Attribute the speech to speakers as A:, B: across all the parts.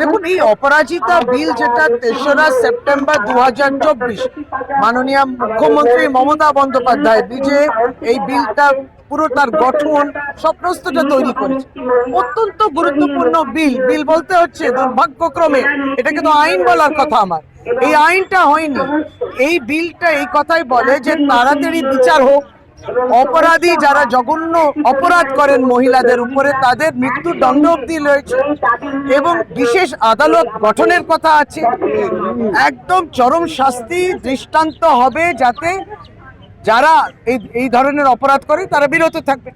A: দেখুন, এই অপরাজিতা বিল যেটা তেসরা সেপ্টেম্বর দু হাজার চব্বিশ, মাননীয় মুখ্যমন্ত্রী মমতা বন্দ্যোপাধ্যায় এই বিলটা পুরো তার গঠন তৈরি করেছে। অত্যন্ত গুরুত্বপূর্ণ বিল। বিল বলতে হচ্ছে দুর্ভাগ্যক্রমে এটা কিন্তু আইন বলার কথা আমার। এই আইনটা হয়নি। এই বিলটা এই কথাই বলে যে তাড়াতাড়ি বিচার হোক অপরাধী যারা জঘন্য অপরাধ করেন মহিলাদের উপরে তাদের মৃত্যুর দণ্ড অব্দি রয়েছে। এবং বিশেষ আদালত গঠনের কথা আছে। একদম চরম শাস্তি দৃষ্টান্ত হবে যাতে যারা এই এই ধরনের অপরাধ করে, তারা বিরত থাকবে।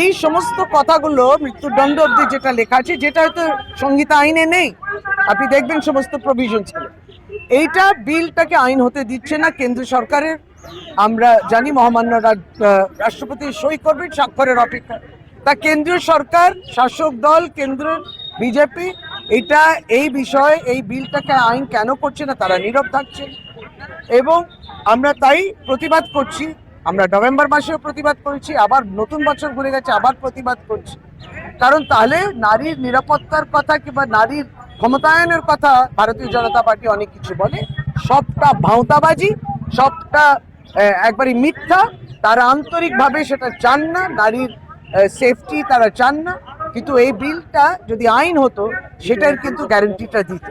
A: এই সমস্ত কথাগুলো মৃত্যুদণ্ড অব্দি যেটা লেখা আছে, যেটা হয়তো সংহিতা আইনে নেই। আপনি দেখবেন সমস্ত প্রভিশন ছিল এইটা বিলটাকে আইন হতে দিচ্ছে না, কেন্দ্র সরকারের। আমরা জানি মহামান্য রাষ্ট্রপতি সই করবেন, স্বাক্ষরের অপেক্ষা। তা কেন্দ্রীয় সরকার, শাসক দল, কেন্দ্র, বিজেপি, এটা এই বিষয়ে, এই বিলটাকে আইন কেন করছে না, তারা নীরব থাকছে। এবং আমরা তাই প্রতিবাদ করছি, আমরা নভেম্বর মাসেও প্রতিবাদ করেছি, আবার নতুন বছর ঘুরে গেছে, আবার প্রতিবাদ করছি। কারণ তাহলে নারীর নিরাপত্তার কথা কিংবা নারীর ক্ষমতায়নের কথা ভারতীয় জনতা পার্টি অনেক কিছু বলে, সবটা ভাঁওতাবাজি, সবটা একবারই মিথ্যা, তারা আন্তরিকভাবে সেটা চান না নারীর সেফটি তারা চান না, কিন্তু এই বিলটা যদি আইন হতো, সেটার কিন্তু গ্যারেন্টিটা দিত।